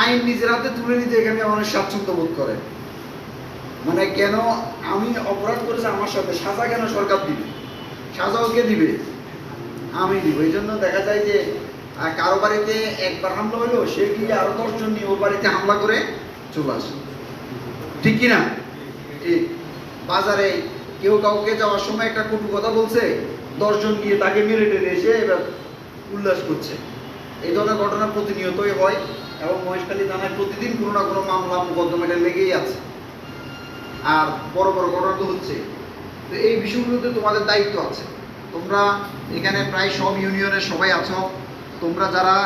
আইন নিজের হাতে তুলে নিতে এখানে অনেক স্বাচ্ছন্দ্য বোধ করে। মানে কেন আমি অপরাধ করেছি আমার সাথে? সাজা কেন সরকার দিবে? সাজাও কে দিবে? আমি দিব। এই জন্য দেখা যায় যে কারও বাড়িতে একবার হামলা হলো সে গিয়ে আরও দশজন নিয়ে ওর বাড়িতে হামলা করে চলে আসে। ঠিক কিনা? ঠিক। বাজারে কেউ কাউকে যাওয়ার সময় একটা কটু কথা বলছে, দশজন গিয়ে তাকে মেরে টেনে এসে এবার উল্লাস করছে। এই ধরনের ঘটনা প্রতিনিয়তই হয় এবং মহেশখালী থানায় প্রতিদিন কোনো না কোনো মামলা, মোকদ্দমা এটা লেগেই আছে। আর বড় বড় ঘটনা তো হচ্ছে। তো এই বিষয়গুলোতে তোমাদের দায়িত্ব আছে। তোমরা এখানে প্রায় সব ইউনিয়নের সবাই আছো। তোমরা যারা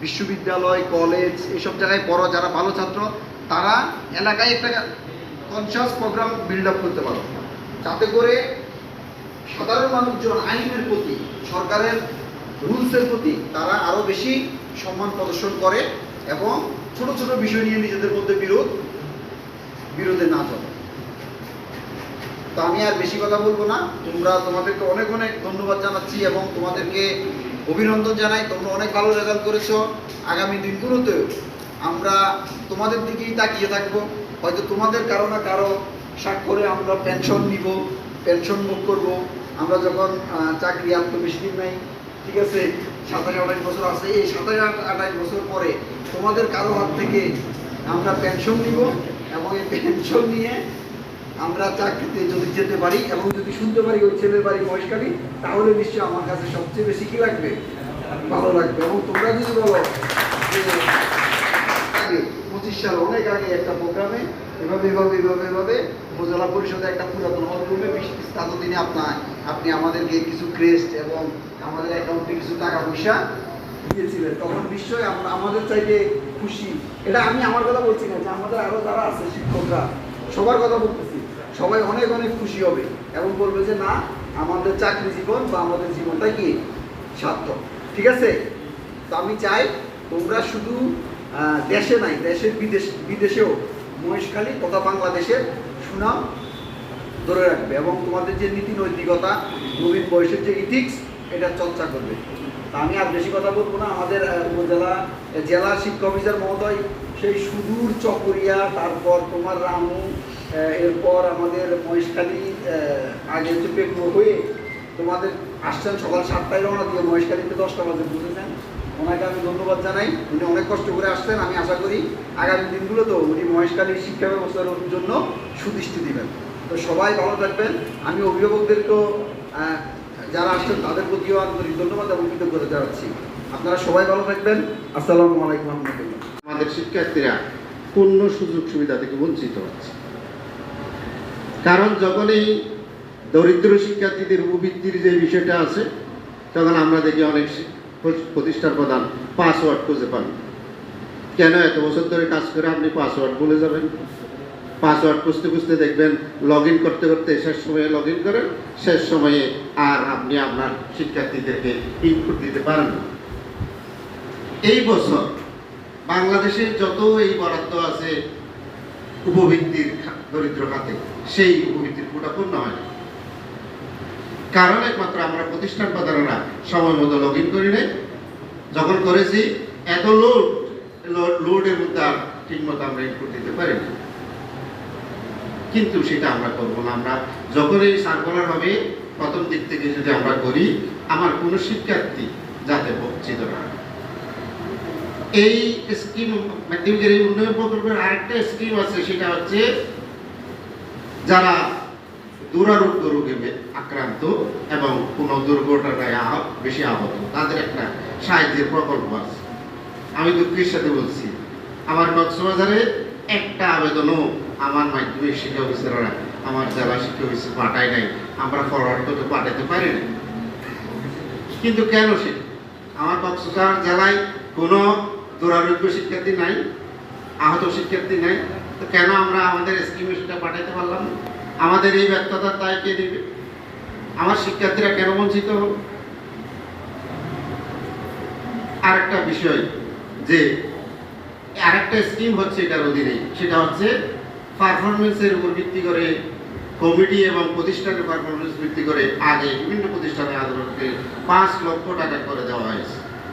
বিশ্ববিদ্যালয়, কলেজ এসব জায়গায় পড়ো, যারা ভালো ছাত্র, তারা এলাকায় একটা কনসিয়াস প্রোগ্রাম বিল্ড আপ করতে পারো। যাতে করে সাধারণ মানুষজন আইনের প্রতি সরকারের রুলসের প্রতি তারা আরও বেশি সম্মান প্রদর্শন করে এবং ছোট ছোট বিষয় নিয়ে নিজেদের মধ্যে বিরোধ, বিরোধে না চলে। তো আমি আর বেশি কথা বলব না। তোমরা তোমাদেরকে অনেক অনেক ধন্যবাদ জানাচ্ছি এবং তোমাদেরকে অভিনন্দন জানাই। তোমরা অনেক ভালো রেজাল্ট করেছ। আগামী দিনগুলোতেও আমরা তোমাদের দিকেই তাকিয়ে থাকব। হয়তো তোমাদের কারও না কারও স্বাক্ষরে আমরা পেনশন নিব পেনশন ভোগ করব। আমরা যখন চাকরি আর তো বেশি নাই ঠিক আছে? সাতাশ আঠাশ বছর আছে। এই সাতাশ আঠাশ বছর পরে তোমাদের কারও হাত থেকে আমরা পেনশন নিব এবং এই পেনশন নিয়ে আমরা চাকরিতে যদি যেতে পারি এবং যদি শুনতে পারি ওই ছেলের বাড়ি মহেশখালী তাহলে নিশ্চয়ই আমার কাছে সবচেয়ে বেশি কি লাগবে? ভালো লাগবে। এবং তোমরা যদি বলো পঁচিশ সাল অনেক আগে একটা প্রোগ্রামে, এভাবে এভাবে এভাবে এভাবে উপজেলা পরিষদে একটা পুরাতন হল রুমে বিশ দিনে আপনার, আপনি আমাদেরকে কিছু ক্রেস্ট এবং আমাদের অ্যাকাউন্টে কিছু টাকা পয়সা দিয়েছিলেন। তখন নিশ্চয়ই আমরা, আমাদের চাইতে খুশি। এটা আমি আমার কথা বলছি না, যে আমাদের আরও যারা আছে শিক্ষকরা, সবার কথা বলতেছি। সবাই অনেক অনেক খুশি হবে এবং বলবে যে, না, আমাদের চাকরি জীবন বা আমাদের জীবনটা কি সার্থক? ঠিক আছে? তো আমি চাই তোমরা শুধু দেশে নাই দেশের বিদেশ, বিদেশেও মহেশখালী তথা বাংলাদেশের সুনাম ধরে রাখবে এবং তোমাদের যে নীতি নৈতিকতা, নবীন বয়সের যে ইথিক্স এটা চর্চা করবে। তা আমি আর বেশি কথা বলব না। আমাদের উপজেলা, জেলা শিক্ষা অফিসার মহোদয়, সেই সুদূর চকরিয়া, তারপর তোমার রামু এরপর আমাদের মহেশখালী আগে হচ্ছে হয়ে তোমাদের আসছেন সকাল সাতটায় রওনা দিয়ে মহেশখালীতে দশটা বাজে, বুঝেছেন? ওনাকে আমি ধন্যবাদ জানাই। উনি অনেক কষ্ট করে আসছেন, আমি আশা করি আগামী দিনগুলোতেও উনি মহেশখালীর শিক্ষা ব্যবস্থার জন্য সুদৃষ্টি দিবেন। তো সবাই ভালো থাকবেন। আমি অভিভাবকদেরকেও যারা আসছেন তাদের প্রতিও আন্তরিক ধন্যবাদ এবং কৃতজ্ঞতা জানাচ্ছি। আপনারা সবাই ভালো থাকবেন। আসসালামু আলাইকুম রহমতুল্লাহ। আমাদের শিক্ষার্থীরা পূর্ণ সুযোগ সুবিধা থেকে বঞ্চিত হচ্ছে। কারণ যখনই দরিদ্র শিক্ষার্থীদের উপবৃত্তির যে বিষয়টা আছে, তখন আমরা দেখি অনেক প্রতিষ্ঠান প্রধান পাসওয়ার্ড খুঁজে পান। কেন এত বছর ধরে কাজ করে আপনি পাসওয়ার্ড ভুলে যাবেন? পাসওয়ার্ড খুঁজতে খুঁজতে দেখবেন লগ করতে করতে শেষ সময়ে লগ করেন, শেষ সময়ে আর আপনি আপনার শিক্ষার্থীদেরকে ইনপুট দিতে পারেন এই বছর বাংলাদেশে যত এই বরাদ্দ আছে উপবৃত্তির খা- দরিদ্র খাতে, সেই উপবৃত্তির কোটা পূর্ণ হয় না। কারণ একমাত্র আমরা প্রতিষ্ঠান প্রধানেরা সময় মতো লগ ইন করি নাই। যখন করেছি, এত লোড লোডের মধ্যে আর ঠিক মতো আমরা ইনপুট দিতে পারি কিন্তু সেটা আমরা করব না। আমরা যখন এই সার্কুলার হবে, প্রথম দিক থেকে যদি আমরা করি, আমার কোনো শিক্ষার্থী যাতে বঞ্চিত না এই স্কিম মাধ্যমিকের এই উন্নয়ন প্রকল্পের আরেকটা স্কিম আছে, সেটা হচ্ছে যারা দুরারোগ্য রোগে আক্রান্ত এবং কোনো দুর্ঘটনায় বেশি আহত। তাদের একটা সাহায্যের প্রকল্প আছে। আমি দুঃখের সাথে বলছি, আমার কক্সবাজারে একটা আবেদনও আমার মাধ্যমিক শিক্ষা অফিসাররা আমার জেলা শিক্ষা অফিসে পাঠায় নাই, আমরা ফরওয়ার্ড করতে পাঠাতে পারি না কিন্তু কেন সে? আমার কক্সবাজার জেলায় কোনো দুরারোগ্য শিক্ষার্থী নাই, আহত শিক্ষার্থী নাই, তো কেন আমরা আমাদের স্কিমে সেটা পাঠাতে পারলাম না? আমাদের এই ব্যর্থতার দায় কে দেবে? আমার শিক্ষার্থীরা কেন বঞ্চিত হল? আরেকটা বিষয় যে, আরেকটা স্কিম হচ্ছে এটার অধীনে সেটা হচ্ছে পারফরমেন্সের উপর ভিত্তি করে কমিটি এবং প্রতিষ্ঠানের পারফরমেন্স ভিত্তি করে আগে বিভিন্ন প্রতিষ্ঠানে আদালতকে পাঁচ লক্ষ টাকা করে দেওয়া হয়েছে।